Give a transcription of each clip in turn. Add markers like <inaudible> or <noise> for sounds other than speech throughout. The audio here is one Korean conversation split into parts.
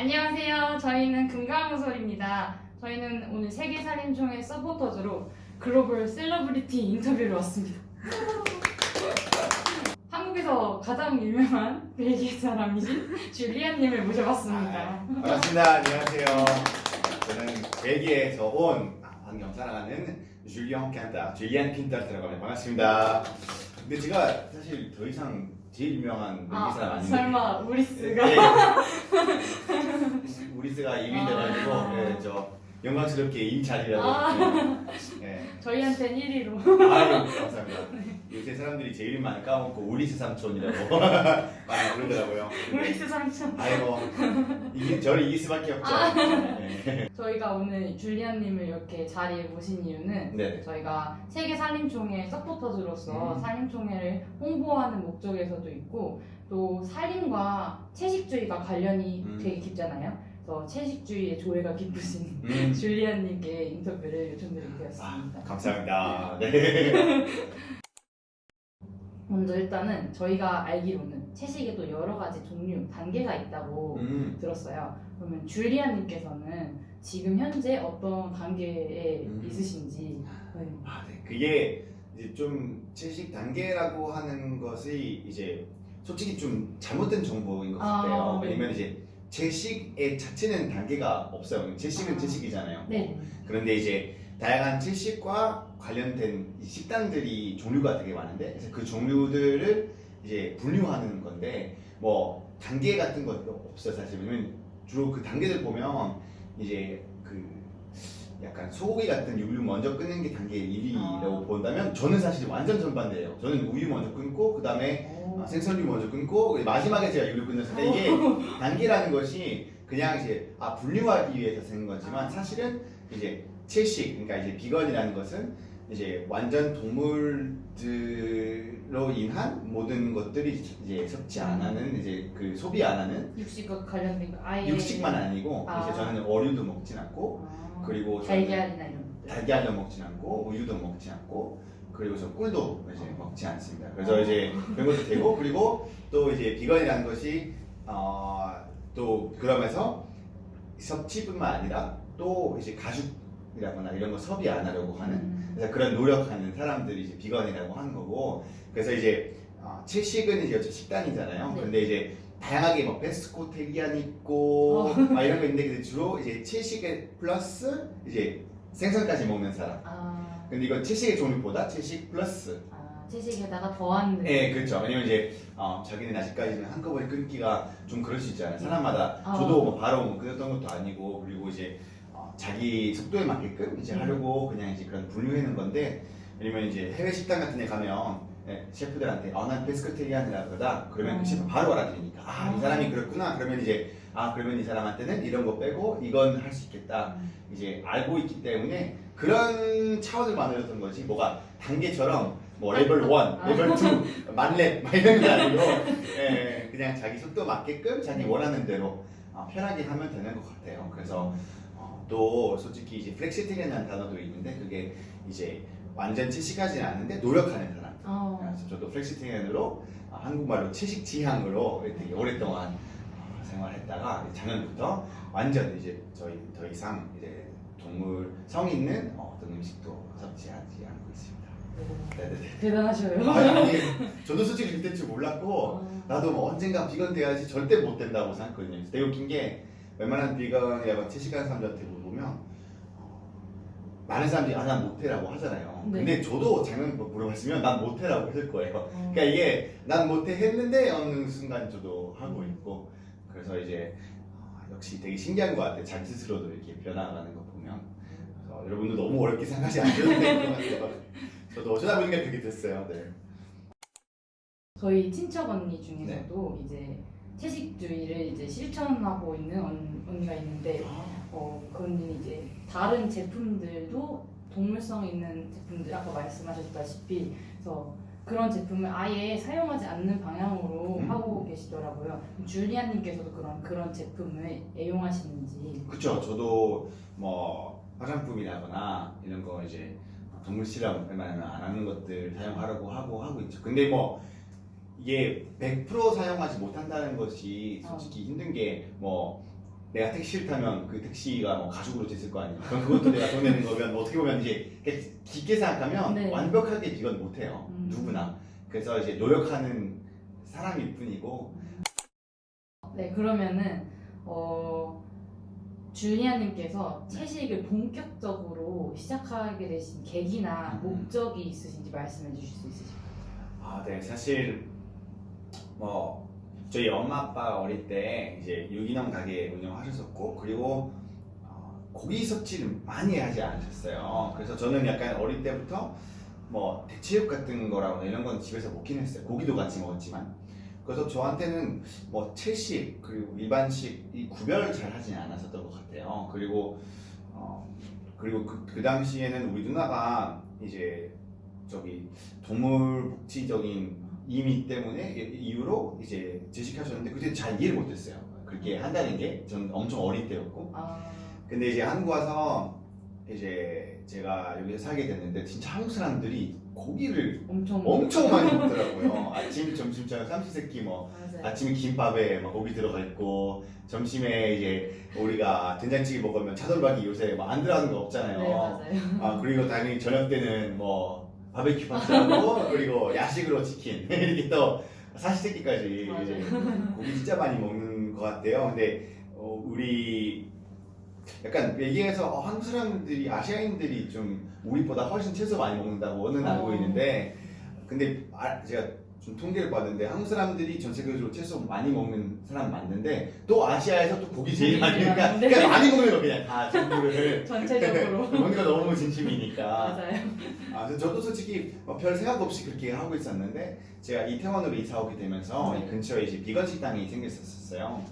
안녕하세요. 저희는 금강무솔입니다. 저희는 오늘 세계살림총회 서포터즈로 글로벌 셀러브리티 인터뷰를 왔습니다. <laughs> 한국에서 가장 유명한 벨기에 사람이신 줄리안님을 모셔봤습니다. 아, 반갑습니다. 안녕하세요. 저는 벨기에에서 온 환경 사랑하는 줄리안 킨타, 줄리안 킨타르트라고 합니다. 반갑습니다. 근데 제가 사실 더 이상 제일 유명한 벨기 사람 아닌데 설마 우리스가 네. <laughs> 우리스가 이미 돼가지고 아. 네, 저 영광스럽게 인차리라고 아. 네. 저희한테는 1위로 아유 감사합니다. 요새 사람들이 제 이름 많이 까먹고 우리스 삼촌이라고 <laughs> 많이 부르더라고요. 우리스 삼촌. 아이고 이게 저를 이길 수밖에 없죠. 아. 네. <laughs> 저희가 오늘 줄리안님을 이렇게 자리에 모신 이유는 네. 저희가 세계 산림총회 서포터즈로서 음. 산림총회를 홍보하는 목적에서도 있고 또 산림과 채식주의가 관련이 음. 되게 깊잖아요. 그래서 채식주의의 조예가 깊으신 음. <laughs> 줄리안님께 인터뷰를 요청드리게 아, 되었습니다. 감사합니다. 네. 먼저 일단은 저희가 알기로는 채식에 도 여러 가지 종류, 단계가 있다고 음. 들었어요. 그러면 줄리안님께서는 지금 현재 어떤 단계에 음. 있으신지 네. 아, 네. 그게 이제 좀 채식 단계라고 하는 것이 이제 솔직히 좀 잘못된 정보인 것 아, 같아요. 네. 왜냐면 이제 채식의 자체는 단계가 없어요. 채식은 아. 채식이잖아요. 네. 그런데 이제 다양한 채식과 관련된 이 식단들이 종류가 되게 많은데 그래서 그 종류들을 이제 분류하는 건데 뭐 단계 같은 것도 없어요 사실 왜냐면 주로 그 단계들 보면 이제 그 약간 소고기 같은 육류 먼저 끊는 게 단계 1위라고 아. 본다면 저는 사실 완전 전반대예요 저는 우유 먼저 끊고 그 다음에 오. 아, 생선류 먼저 끊고 마지막에 제가 유를 끊었는데 이게 <laughs> 단계라는 것이 그냥 이제 아 분류하기 위해서 쓰는 거지만 사실은 이제 채식 그러니까 이제 비건이라는 것은 이제 완전 동물들로 인한 모든 것들이 이제 섭취 안 하는 이제 그 소비 안 하는 육식과 관련된 거 아예 육식만 아니고 아. 이제 저는 어류도 먹진 않고 아, 그리고 저는 달걀이나 이런 것들 달걀도 먹진 않고 우유도 먹지 않고 그리고 저 꿀도 이제 먹지 않습니다. 그래서 어. 이제 그런 것도 되고 그리고 또 이제 비건이라는 것이 어, 또 그러면서 섭취뿐만 아니라 또 이제 가죽 이라거나 이런 거 섭이 안 하려고 하는 음. 그래서 그런 노력하는 사람들이 이제 비건이라고 하는 거고 그래서 이제 어, 채식은 이제 어째 식단이잖아요. 네. 근데 이제 다양하게 뭐 베스코 테리안 있고 어. 막 이런 거 있는데 주로 이제 채식에 플러스 이제 생선까지 먹는 사람. 아, 근데 이건 채식의 종류보다 채식 플러스. 아 채식에다가 더한 느낌. 네, 그렇죠. 왜냐면 이제 어, 자기는 아직까지는 한꺼번에 끊기가 좀 그럴 수 있잖아요. 사람마다 아. 저도 뭐 바로 뭐 끊었던 것도 아니고 그리고 이제 어, 자기 속도에 맞게끔 이제 음. 하려고 그냥 이제 그런 분류해놓은 건데 왜냐면 이제 해외 식당 같은 데 가면 예, 셰프들한테 어난 페스코테리안이라 그러다 그러면 음. 그 셰프 바로 알아들으니까 아이 아. 사람이 그렇구나 그러면 이제 아 그러면 이 사람한테는 이런 거 빼고 이건 할 수 있겠다 음. 이제 알고 있기 때문에 그런 차원을 만들었던 거지 뭐가 단계처럼 뭐 레벨 1, 레벨 2, <laughs> 만렙 막 이런 게 아니고 예, 그냥 자기 속도 맞게끔 자기 네. 원하는 대로 어, 편하게 하면 되는 것 같아요. 그래서 어, 또 솔직히 이제 플렉시티리라는 단어도 있는데 그게 이제 완전 채식하지는 않는데 노력하는 사람. 어. 그래서 저도 플렉시티리안으로 어, 한국말로 채식 지향으로 되게 오랫동안 어, 생활했다가 작년부터 완전 이제 저희 더 이상 이제 동물 성 있는 어, 어떤 음식도 섭취하지 않고 있습니다. 네네네. 대단하셔요. 아니, 아니, 저도 솔직히 그때 줄 몰랐고 어. 나도 뭐 언젠가 비건 돼야지 절대 못 된다고 생각했거든요. 되게 웃긴 게 웬만한 비건이라고 채식하는 사람들한테 물어보면 어, 많은 사람들이 아 난 못해라고 하잖아요. 네. 근데 저도 작년 뭐 물어봤으면 난 못해라고 했을 거예요. 어. <laughs> 그러니까 이게 난 못해 했는데 어느 순간 저도 하고 음. 있고 그래서 이제 어, 역시 되게 신기한 것 같아요. 자기 스스로도 이렇게 변화가는 거 보면 그래서 여러분도 너무 어렵게 생각하지 않으셔도 될것 같아요. <laughs> 저도 어쩌다 보니까 그렇게 됐어요. 네. 저희 친척 언니 중에서도 이제 채식주의를 이제 실천하고 있는 언, 언니가 있는데 어, 그 언니는 이제 다른 제품들도 동물성 있는 제품들 아까 말씀하셨다시피 그래서 그런 제품을 아예 사용하지 않는 방향으로 음. 하고 계시더라고요. 줄리아님께서도 그런 그런 제품을 애용하시는지. 그쵸. 저도 뭐 화장품이라거나 이런 거 이제 동물 실험 웬만하면 안 하는 것들 사용하려고 하고 하고 있죠. 근데 뭐 이게 100% 사용하지 못한다는 것이 솔직히 힘든 게뭐 내가 택시를 타면 그 택시가 뭐 가족으로 됐을 거 아니야. 그럼 그것도 내가 돈 내는 거면 어떻게 보면 이제 깊게 생각하면 네. 완벽하게 비건 못해요. 음. 누구나. 그래서 이제 노력하는 사람일 뿐이고 네 그러면은 어 줄리아님께서 채식을 본격적으로 시작하게 되신 계기나 음. 목적이 있으신지 말씀해 주실 수 있으실까요? 아, 네. 사실 뭐 저희 엄마 아빠 어릴 때 이제 유기농 가게 운영하셨었고 그리고 어, 고기 섭취를 많이 하지 않으셨어요. 그래서 저는 약간 어릴 때부터 뭐 대체육 같은 거라거나 이런 건 집에서 먹긴 했어요. 고기도 같이 먹었지만. 그래서 저한테는 뭐 채식 그리고 일반식 이 구별을 잘 하진 않았었던 것 같아요. 그리고 어 그리고 그, 그 당시에는 우리 누나가 이제 저기 동물 복지적인 이미 때문에 이- 이유로 이제 제식하셨는데 그때 잘 이해를 못했어요. 그렇게 한다는 게전 엄청 어릴 때였고 아 근데 이제 한국 와서 이제 제가 여기서 살게 됐는데 진짜 한국 사람들이 고기를 엄청 엄청 많이 먹더라고요. <laughs> 아침, 점심, 저녁 삼시세끼 뭐 맞아요. 아침에 김밥에 막 고기 들어가 있고 점심에 이제 우리가 된장찌개 먹으면 차돌박이 요새 뭐안 들어가는 거 없잖아요. 네 맞아요. 아 그리고 당연히 저녁 때는 뭐 바베큐 파스타하고 그리고 야식으로 치킨 <laughs> 이렇게 또. 이제 고기 진짜 많이 먹는 것 같아요. 근데 어, 우리 약간 얘기해서 어, 한국 사람들이 아시아인들이 좀 우리보다 훨씬 채소 많이 먹는다고는 알고 어. 있는데 근데 아, 제가 좀 통계를 봤는데 한국 사람들이 전 세계적으로 채소 많이 먹는 사람 맞는데 또 아시아에서 또 고기 제일 많이 그러니까, 많은데. 그러니까 많이 먹는 거 그냥 다 전부를 <laughs> 전체적으로 <laughs> 뭔가 너무 진심이니까 맞아요. 아, 근데 저도 솔직히 뭐별 생각 없이 그렇게 하고 있었는데 제가 이태원으로 이사 오게 되면서 네. 이 근처에 이제 비건 식당이 생겼었어요.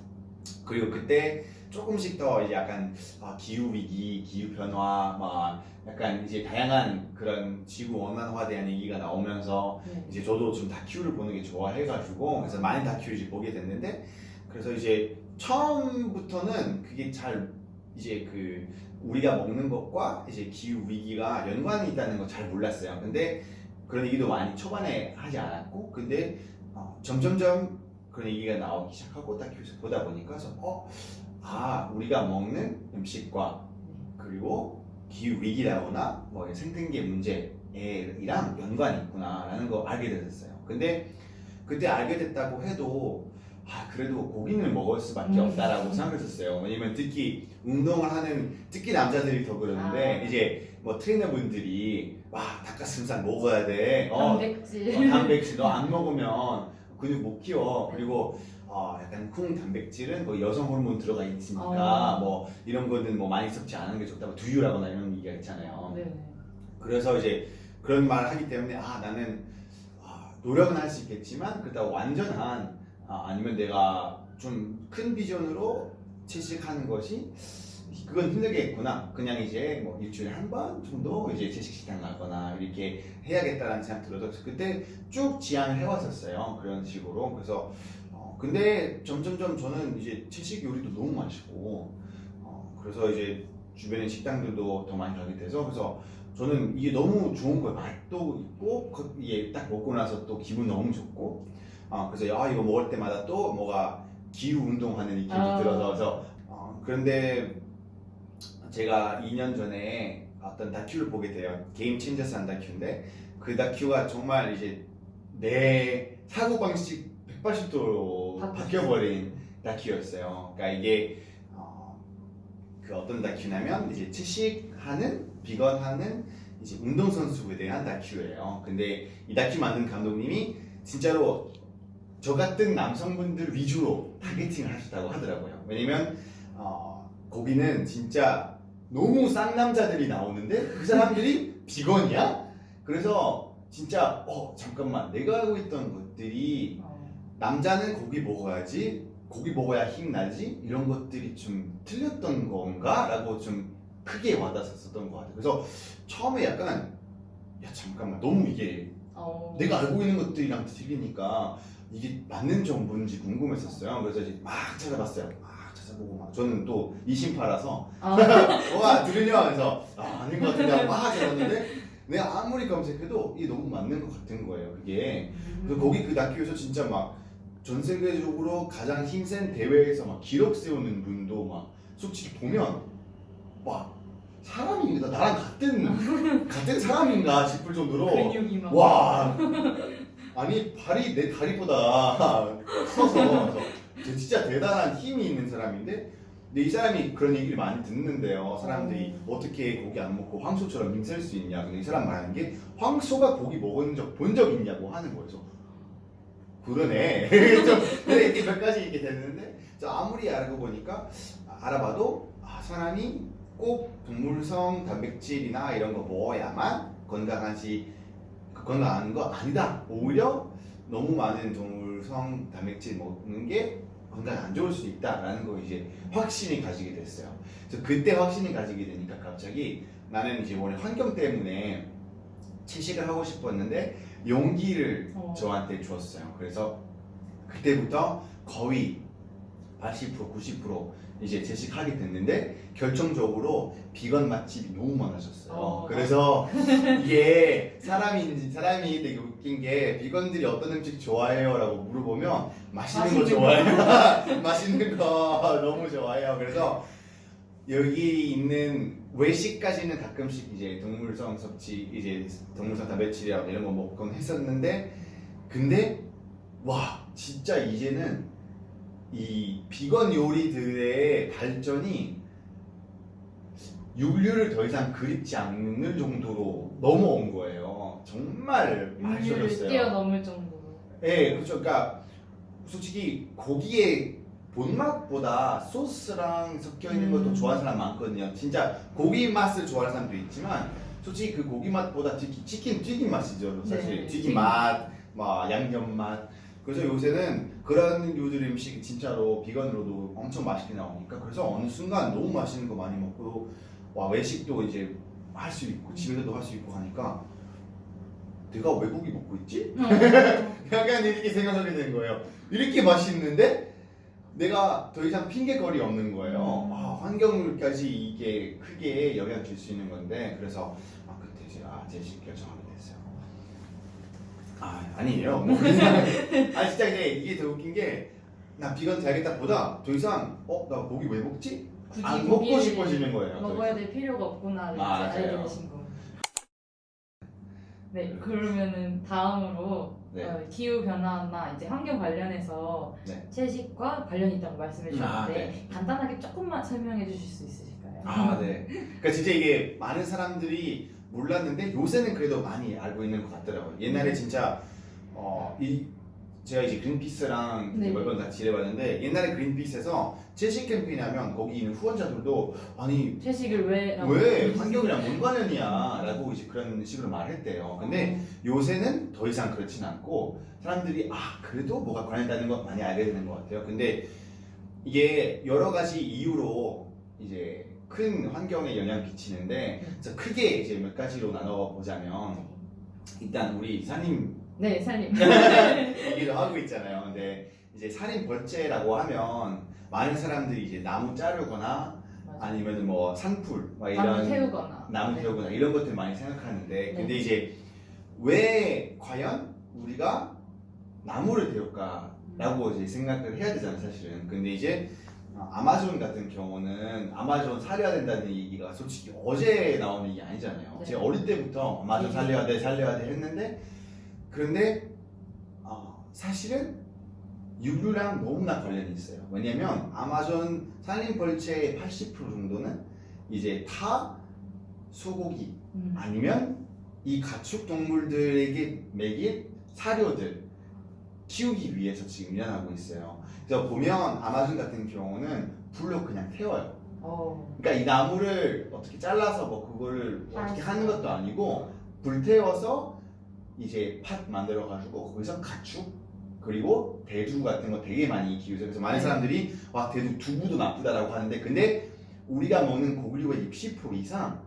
그리고 그때 조금씩 더 이제 약간 아, 기후 위기, 기후 변화, 막 약간 이제 다양한 그런 지구 온난화에 대한 얘기가 나오면서 네. 이제 저도 좀 다큐를 보는 게 좋아해가지고 그래서 많은 다큐를 이제 보게 됐는데 그래서 이제 처음부터는 그게 잘 이제 그 우리가 먹는 것과 이제 기후 위기가 연관이 있다는 거잘 몰랐어요. 근데 그런 얘기도 많이 초반에 하지 않았고 근데 어, 점점점 그런 얘기가 나오기 시작하고 다큐에서 보다 보니까 그래서 어, 아 우리가 먹는 음식과 그리고 기후 위기라거나 뭐 생태계 문제랑 연관이 있구나라는 거 알게 됐었어요. 근데 그때 알게 됐다고 해도 아 그래도 고기는 먹을 수밖에 음. 없다라고 생각했었어요. 왜냐면 특히 운동을 하는 특히 남자들이 더 그러는데 아. 이제 뭐 트레이너분들이 와 닭가슴살 먹어야 돼. 어, 단백질 어, 단백질 너 안 먹으면 근육 못 키워. 그리고 어, 약간 콩 단백질은 뭐 여성 호르몬 들어가 있으니까 어. 뭐 이런 거는 뭐 많이 섭취 안 하는 게 좋다고 두유라거나 이런 얘기가 있잖아요. 네. 그래서 이제 그런 말을 하기 때문에 아 나는 아, 노력은 할 수 있겠지만 그렇다고 완전한 아, 아니면 내가 좀 큰 비전으로 채식하는 것이 그건 힘들겠구나. 그냥 이제 뭐 일주일에 한 번 정도 이제 채식 식당 가거나 이렇게 해야겠다라는 생각 들어서 그때 쭉 지향을 해왔었어요. 그런 식으로. 그래서 어, 근데 점점점 저는 이제 채식 요리도 너무 맛있고 어, 그래서 이제 주변에 식당들도 더 많이 가게 돼서 그래서 저는 이게 너무 좋은 거예요. 맛도 있고 그- 이게 딱 먹고 나서 또 기분 너무 좋고 어, 그래서 아 이거 먹을 때마다 또 뭐가 기후 운동하는 느낌이 아. 들어서 그래서 어, 그런데 제가 2년 전에 어떤 다큐를 보게 돼요. 게임 체인저스한 다큐인데 그 다큐가 정말 이제 내 사고 방식 180도로 바뀌었어요. 바뀌어버린 다큐였어요. 그러니까 이게 어, 그 어떤 다큐냐면 이제 채식하는 비건하는 이제 운동 선수에 대한 다큐예요. 근데 이 다큐 만든 감독님이 진짜로 저 같은 남성분들 위주로 타겟팅을 하셨다고 하더라고요. 왜냐면 어, 거기는 진짜 너무 쌍남자들이 나오는데 그 사람들이 비건이야? 그래서 진짜 어 잠깐만 내가 알고 있던 것들이 어, 남자는 고기 먹어야지 고기 먹어야 힘 나지 이런 것들이 좀 틀렸던 건가? 라고 좀 크게 와닿았었던 것 같아요 그래서 처음에 약간 야 잠깐만 너무 이게 어, 내가 알고 있는 것들이랑 틀리니까 이게 맞는 정보인지 궁금했었어요 그래서 이제 막 찾아봤어요 막 찾아보고 막 저는 또 이심파라서 아, <laughs> 와 들으냐 그래서 아 아닌 것 같은데 하고 막 찾았는데 내가 아무리 검색해도 이게 너무 맞는 것 같은 거예요 그게. 그 거기 그 다큐에서 진짜 막 전 세계적으로 가장 힘센 대회에서 막 기록 세우는 분도 막 솔직히 보면 와 사람인가 나랑 같은 <laughs> 같은 사람인가 싶을 정도로 근육이 막. 와. 아니 발이 내 다리보다 커서 그래서 진짜 대단한 힘이 있는 사람인데 근데 이 사람이 그런 얘기를 많이 듣는데요. 사람들이 어떻게 고기 안 먹고 황소처럼 힘쓸 수 있냐. 근데 이 사람 말하는 게 황소가 고기 먹은 적 본 적 있냐고 하는 거예요. 그러네. <laughs> 좀 이렇게 몇 가지 이렇게 됐는데 저 아무리 알고 보니까 알아봐도 아, 사람이 꼭 동물성 단백질이나 이런 거 먹어야만 건강하지 그 건강한 거 아니다. 오히려 너무 많은 동물성 단백질 먹는 게 건강에 안 좋을 수 있다라는 거 이제 확신이 가지게 됐어요. 그래서 그때 확신이 가지게 되니까 갑자기 나는 이제 원래 환경 때문에 채식을 하고 싶었는데 용기를 어. 저한테 주었어요. 그래서 그때부터 거의 80% 90% 이제 채식하게 됐는데 결정적으로 비건 맛집이 너무 많아졌어요. 어. 그래서 이게 사람인지 사람이 되게 웃긴 게 비건들이 어떤 음식 좋아해요라고 물어보면 맛있는 거 맛있는 좋아해요. <laughs> 맛있는 거 너무 좋아해요. 그래서 여기 있는 외식까지는 가끔씩 이제 동물성 섭취 이제 동물성 단백질이랑 이런 거 먹곤 했었는데 근데 와 진짜 이제는 이 비건 요리들의 발전이 육류를 더 이상 그립지 않는 정도로 넘어온 거예요. 정말 인류를 맛있어졌어요. 뛰어넘을 정도로 예, 그렇죠. 그러니까 솔직히 고기의 본맛보다 소스랑 섞여 있는 것도 음. 좋아하는 사람 많거든요. 진짜 고기 맛을 좋아하는 사람도 있지만 솔직히 그 고기 맛보다 치킨, 치킨 튀김 맛이죠. 사실 네, 튀김 튀김. 맛, 막 양념 맛. 그래서 요새는 그런 요들 음식이 진짜로 비건으로도 엄청 맛있게 나오니까 그래서 어느 순간 너무 맛있는 거 많이 먹고 와 외식도 이제 할 수 있고 집에서도 할 수 있고 하니까 내가 왜 고기 먹고 있지? 어. <laughs> 약간 이렇게 생각하게 되는 거예요. 이렇게 맛있는데 내가 더 이상 핑계거리 없는 거예요. 음. 아, 환경물까지 이게 크게 영향 줄 수 있는 건데 그래서 아 그때 이제 아 제식 결정하게 됐어요. 아 아니에요. 뭐 그냥 <laughs> 아 진짜 근데 이게 더 웃긴 게 나 비건 돼야겠다 보다 더 이상 어 나 고기 왜 먹지? 굳이 안 먹고 고기를 싶어지는 거예요. 더 먹어야 이상. 될 필요가 없구나를 이제 맞아요. 알게 되신 거. 네, 그러면은 다음으로 네. 어, 기후 변화나 이제 환경 관련해서 네. 채식과 관련이 있다고 말씀해 주셨는데 아, 네. 간단하게 조금만 설명해 주실 수 있으실까요? 아, 네. 그러니까 진짜 이게 많은 사람들이 몰랐는데 요새는 그래도 많이 알고 있는 것 같더라고요. 옛날에 음. 진짜 어, 이 제가 이제 그린피스랑 네. 몇번 같이 일해봤는데 옛날에 그린피스에서 채식 캠페인 하면 거기 있는 후원자들도 아니 채식을 왜? 라고 왜? 환경이랑 뭔 관련이야?라고 이제 그런 식으로 말했대요. 근데 요새는 더 이상 그렇진 않고 사람들이 아 그래도 뭐가 관련다는 거 많이 알게 되는 것 같아요. 근데 이게 여러 가지 이유로 이제 큰 환경에 영향 끼치는데 그래서 크게 이제 몇 가지로 나눠 보자면 일단 우리 사님 네, 살림. <laughs> 얘기를 하고 있잖아요. 근데 이제 살인 벌채라고 하면 많은 사람들이 이제 나무 자르거나 맞아요. 아니면 뭐 산불 막 나무 이런 태우거나. 나무 네. 태우거나 이런 것들 많이 생각하는데 네. 근데 이제 왜 과연 우리가 나무를 태울까라고 이제 생각을 해야 되잖아요 사실은 근데 이제 어, 아마존 같은 경우는 아마존 살려야 된다는 얘기가 솔직히 어제 나온 얘기 아니잖아요 네. 제가 어릴 때부터 아마존 네. 살려야 돼 살려야 돼 했는데 그런데 어, 사실은 육류랑 너무나 관련이 있어요 왜냐면 아마존 산림 벌채의 80% 정도는 이제 타 소고기 음. 아니면 이 가축 동물들에게 먹일 사료들 키우기 위해서 지금 일어나고 있어요. 그래서 보면 아마존 같은 경우는 불로 그냥 태워요. 어. 그러니까 이 나무를 어떻게 잘라서 뭐 그거를 어떻게 아, 하는 것도 아니고 불 태워서 이제 팥 만들어 가지고 거기서 가축 그리고 대두 같은 거 되게 많이 키우죠. 그래서 많은 네. 사람들이 와 대두 두부도 나쁘다라고 하는데 근데 우리가 먹는 고기류의 60% 이상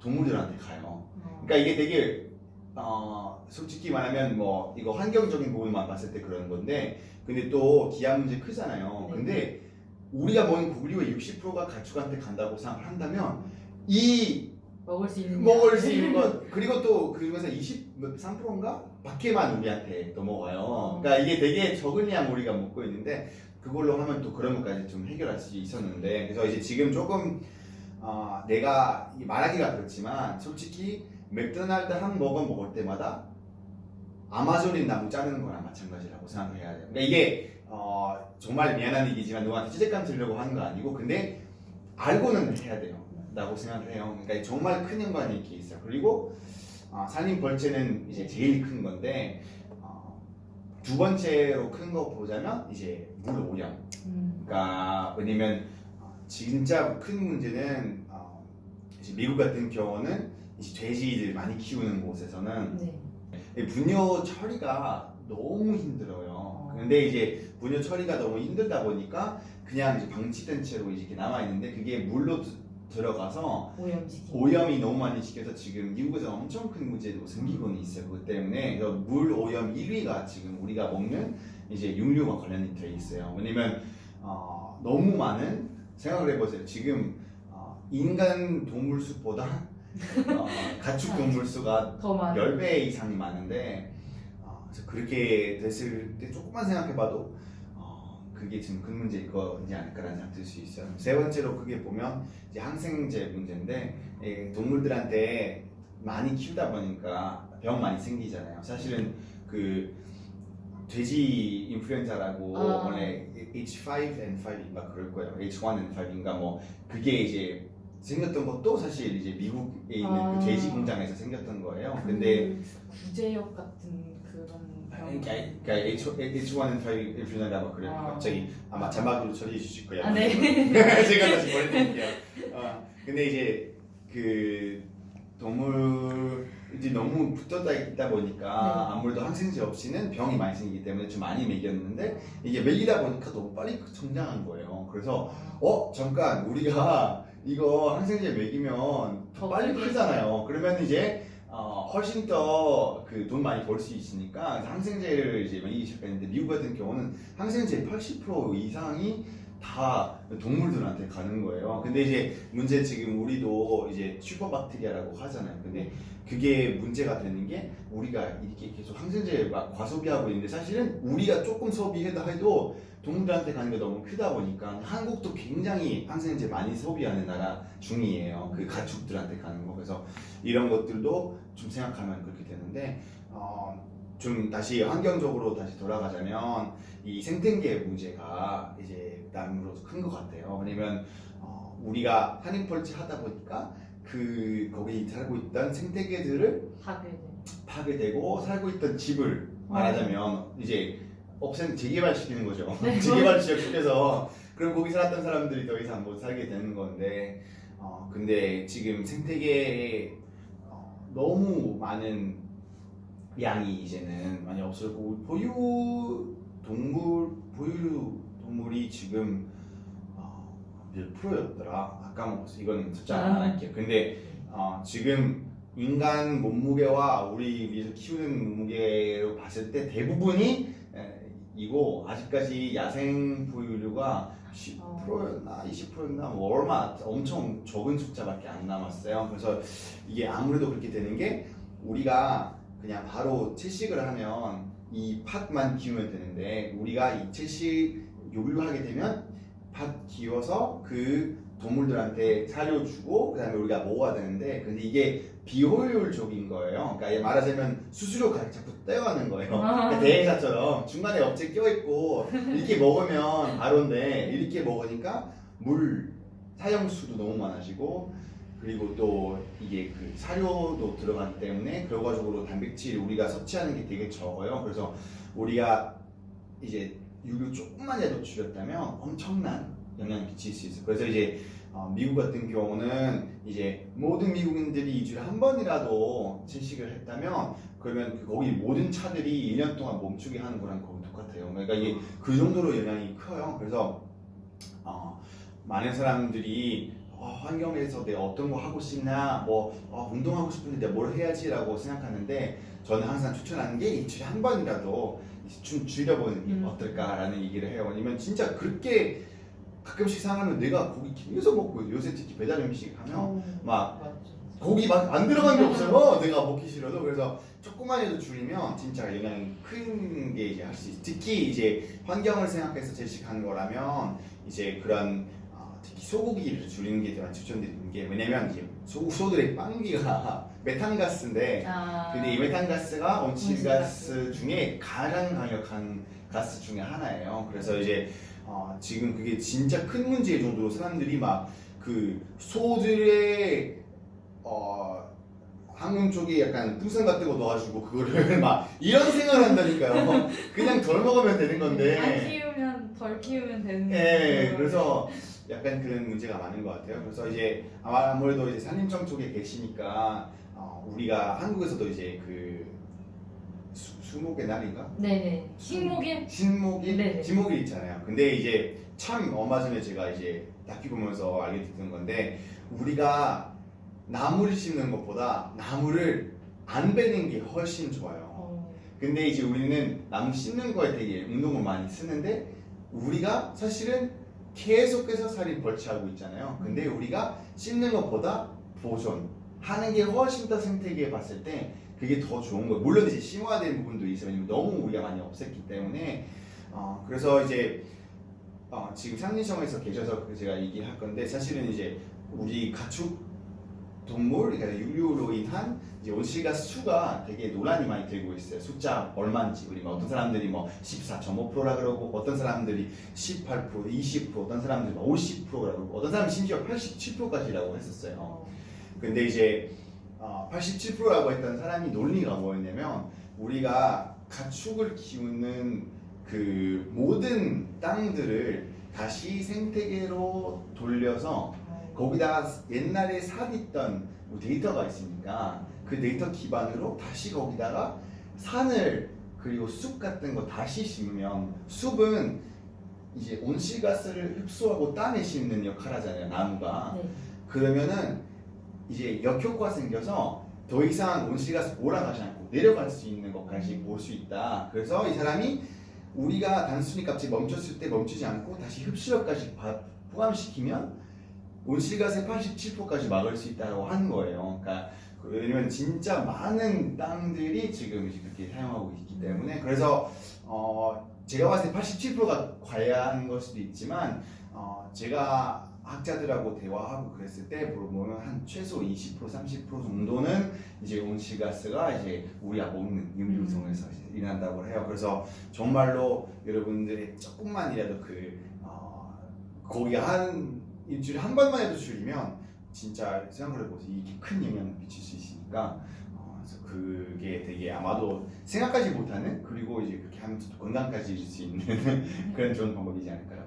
동물들한테 가요. 어. 그러니까 이게 되게 어, 솔직히 말하면 뭐 이거 환경적인 부분만 봤을 때 그런 건데 근데 또 기아 문제 크잖아요. 네. 근데 우리가 먹는 고기류의 60%가 가축한테 간다고 생각을 한다면 이 먹을 수 있는 먹을 수 있는 것 <laughs> 그리고 또 그 중에서 23%인가 밖에만 우리한테 넘어가요. 그러니까 이게 되게 적은 양 우리가 먹고 있는데 그걸로 하면 또 그런 것까지 좀 해결할 수 있었는데 그래서 이제 지금 조금 어, 내가 말하기가 그렇지만 솔직히 맥도날드 ham버거 먹을 때마다 아마존이 나무 자르는 거랑 마찬가지라고 생각해야 돼요. 그러니까 이게 어, 정말 미안한 얘기지만 누구한테 죄책감 들려고 하는 거 아니고 근데 알고는 해야 돼요. 라고 생각을 해요. 그러니까 정말 큰 연관이 이렇게 있어요. 그리고 어, 산림 벌채는 이제 제일 큰 건데 어, 두 번째로 큰 거 보자면 이제 물 오염. 음. 그러니까 왜냐면 어, 진짜 큰 문제는 어, 미국 같은 경우는 이제 돼지들 많이 키우는 곳에서는 네. 이 분뇨 처리가 너무 힘들어요. 근데 이제 분뇨 처리가 너무 힘들다 보니까 그냥 이제 방치된 채로 이렇게 남아 있는데 그게 물로 드- 들어가서 오염시키. 오염이 너무 많이 시켜서 지금 미국에서 엄청 큰 문제도 생기고는 있어요. 그것 때문에 그래서 물 오염 1위가 지금 우리가 먹는 이제 육류와 관련돼 있어요. 왜냐면 어, 너무 많은 생각을 해보세요. 지금 어, 인간 동물 수보다 어, <laughs> 가축 동물 수가 더 많은. 10배 이상이 많은데 어, 그래서 그렇게 됐을 때 조금만 생각해봐도 어, 그게 지금 큰 문제일 거지 않을까라는 생각 들 수 있어요. 세 번째로 그게 보면 이제 항생제 문제인데 이 동물들한테 많이 키우다 보니까 병 많이 생기잖아요. 사실은 그 돼지 인플루엔자라고 아. 원래 H5N5인가 그럴 거예요. H1N5인가 뭐 그게 이제 생겼던 것도 사실 이제 미국에 있는 아. 그 돼지 공장에서 생겼던 거예요. 근데 그 구제역 같은 그런 병. 그러니까, 그러니까 H, H1N5 인플루엔자가 그래 요. 아. 갑자기 아마 자막으로 처리해 주실 거예요. 아, 네. <laughs> 제가 다시 보내드릴게요. 어, 근데 이제 그 동물이 너무 붙었다 있다 보니까 네. 아무래도 항생제 없이는 병이 많이 생기기 때문에 좀 많이 먹였는데 이게 먹이다 보니까 너무 빨리 성장한 거예요. 그래서 어 잠깐 우리가 이거 항생제 먹이면 더더 빨리. 크잖아요. 그러면 이제 어, 훨씬 더 그 돈 많이 벌 수 있으니까 항생제를 이제 먹이기 시작했는데 미국 같은 경우는 항생제 80% 이상이 다 동물들한테 가는 거예요. 근데 이제 문제 지금 우리도 이제 슈퍼박테리아라고 하잖아요. 근데 그게 문제가 되는 게 우리가 이렇게 계속 항생제 막 과소비하고 있는데 사실은 우리가 조금 소비해다 해도 동물들한테 가는 게 너무 크다 보니까 한국도 굉장히 항생제 많이 소비하는 나라 중이에요. 그 가축들한테 가는 거. 그래서 이런 것들도 좀 생각하면 그렇게 되는데 어, 좀 다시 환경적으로 다시 돌아가자면 이 생태계 문제가 이제 남으로 큰 것 같아요. 왜냐면 어, 우리가 한인펄치 하다 보니까 그 거기 살고 있던 생태계들을 파괴돼. 파괴되고 살고 있던 집을 어. 말하자면 이제 없앤 재개발시키는 거죠. 네. 재개발 지역에서 그럼 거기 살았던 사람들이 더 이상 못 살게 되는 건데 어, 근데 지금 생태계에 어, 너무 많은 양이 이제는 많이 없어졌고 보유 동물 보유 동물이 지금 어, 몇 프로였더라? 아까 먹었어. 이건 숫자 안 아. 할게요. 근데 어, 지금 인간 몸무게와 우리 위에서 키우는 몸무게로 봤을 때 대부분이 에, 이고 아직까지 야생 포유류가 10%였나 20%였나 뭐 얼마 엄청 적은 숫자밖에 안 남았어요. 그래서 이게 아무래도 그렇게 되는 게 우리가 그냥 바로 채식을 하면 이 팥만 키우면 되는데 우리가 이 채식 요리하게 되면 팥 키워서 그 동물들한테 사료 주고 그다음에 우리가 먹어야 되는데 근데 이게 비효율적인 거예요. 그러니까 말하자면 수수료 가 자꾸 떼어가는 거예요. 아. 그러니까 대행사처럼 중간에 업체 껴있고 이렇게 먹으면 바로인데 이렇게 먹으니까 물 사용 수도 너무 많아지고 그리고 또 이게 그 사료도 들어가기 때문에 결과적으로 단백질 우리가 섭취하는 게 되게 적어요. 그래서 우리가 이제 육류 조금만이라도 줄였다면 엄청난 영향을 끼칠 수 있어요. 그래서 이제 어, 미국 같은 경우는 이제 모든 미국인들이 일주일에 한 번이라도 채식을 했다면 그러면 그 거기 모든 차들이 1년 동안 멈추게 하는 거랑 거의 똑같아요. 그러니까 이게 그 정도로 영향이 커요. 그래서 어, 많은 사람들이 어, 환경에서 내가 어떤 거 하고 싶나, 뭐 어, 운동하고 싶은데 내가 뭘 해야지라고 생각하는데 저는 항상 추천하는 게 일주일에 한 번이라도 좀 줄여보는 게 음. 어떨까라는 얘기를 해요. 왜냐면 진짜 그렇게 가끔씩 상하면 내가 고기 계속 먹고 요새 특히 배달 음식 하면 어, 막. 고기 막 안 들어간 게 없어요. 내가 먹기 싫어도 그래서 조금만이라도 줄이면 진짜 영향이 큰 게 이제 할 수 있어. 특히 이제 환경을 생각해서 제식하는 거라면 이제 그런 어, 특히 소고기를 줄이는 게 제가 추천드리는 게 왜냐면 이제 소, 소들의 빵기가 <laughs> 메탄가스인데 아, 근데 이 메탄가스가 온실가스. 중에 가장 강력한 가스 중에 하나예요. 그래서 이제 어, 지금 그게 진짜 큰 문제일 정도로 사람들이 막 그 소들의 어, 항문 쪽에 약간 풍선 같은 거 넣어가지고 그거를 <laughs> 막 이런 생각을 한다니까요. 그냥 덜 먹으면 되는 안 건데. 키우면 덜 키우면 되는 예, 거예요. 그래서 약간 그런 문제가 많은 것 같아요. 그래서 이제 아마 아무래도 이제 산림청 쪽에 계시니까 어, 우리가 한국에서도 이제 그 수, 수목의 날인가? 네네 식목일 신목일, 네네. 진목일 있잖아요. 근데 이제 참 얼마 전에 제가 이제 다큐 보면서 알게 됐던 건데 우리가 나무를 심는 것보다 나무를 안 베는 게 훨씬 좋아요. 어, 근데 이제 우리는 나무 심는 거에 되게 운동을 많이 쓰는데 우리가 사실은 계속해서 살이 벌치하고 있잖아요. 근데 우리가 심는 것보다 보존하는 게 훨씬 더 생태계에 봤을 때 그게 더 좋은 거예요. 물론 이제 심화된 부분도 있어요. 왜냐면 너무 우리가 많이 없앴기 때문에 어, 그래서 이제 어, 지금 상림청에서 계셔서 그 제가 얘기할 건데 사실은 이제 우리 가축 동물 그러니까 육류로 인한 이제 온실가스 수가 되게 논란이 많이 되고 있어요. 숫자 얼마인지 우리 뭐 어떤 사람들이 뭐 14.5%라 그러고 어떤 사람들이 18%, 20%, 어떤 사람들이 50%라 그러고 어떤 사람은 심지어 87%까지라고 했었어요. 어, 근데 이제 어, 87%라고 했던 사람이 논리가 뭐였냐면 우리가 가축을 키우는 그 모든 땅들을 다시 생태계로 돌려서 어, 거기다가 옛날에 삽입던 뭐 데이터가 있으니까 그 데이터 기반으로 다시 거기다가 산을 그리고 숲 같은 거 다시 심으면 숲은 이제 온실가스를 흡수하고 땅에 심는 역할 하잖아요 나무가 네. 그러면은 이제 역효과 생겨서 더 이상 온실가스 몰아가지 않고 내려갈 수 있는 것까지 볼 수 있다. 그래서 이 사람이 우리가 단순히 값이 멈췄을 때 멈추지 않고 다시 흡수력까지 바- 포함시키면 온실가스의 87%까지 막을 수 있다고 하는 거예요. 그러니까 그- 왜냐면 진짜 많은 땅들이 지금 그렇게 사용하고 있기 때문에 그래서 어 제가 봤을 때 87%가 과야한 걸 수도 있지만 어 제가 학자들하고 대화하고 그랬을 때 보면 한 최소 20% 30% 정도는 이제 온실가스가 이제 우리가 먹는 육류성에서 이제 일어난다고 해요. 그래서 정말로 여러분들이 조금만이라도 그 어, 거기 한 일주일에 한 번만 해도 줄이면 진짜 생각을 해보세요. 이게 큰 영향을 미칠 수 있으니까 어, 그래서 그게 되게 아마도 생각하지 못하는 그리고 이제 그렇게 하면서 또 건강까지 잃을 수 있는 <laughs> 그런 좋은 방법이지 생각합니다.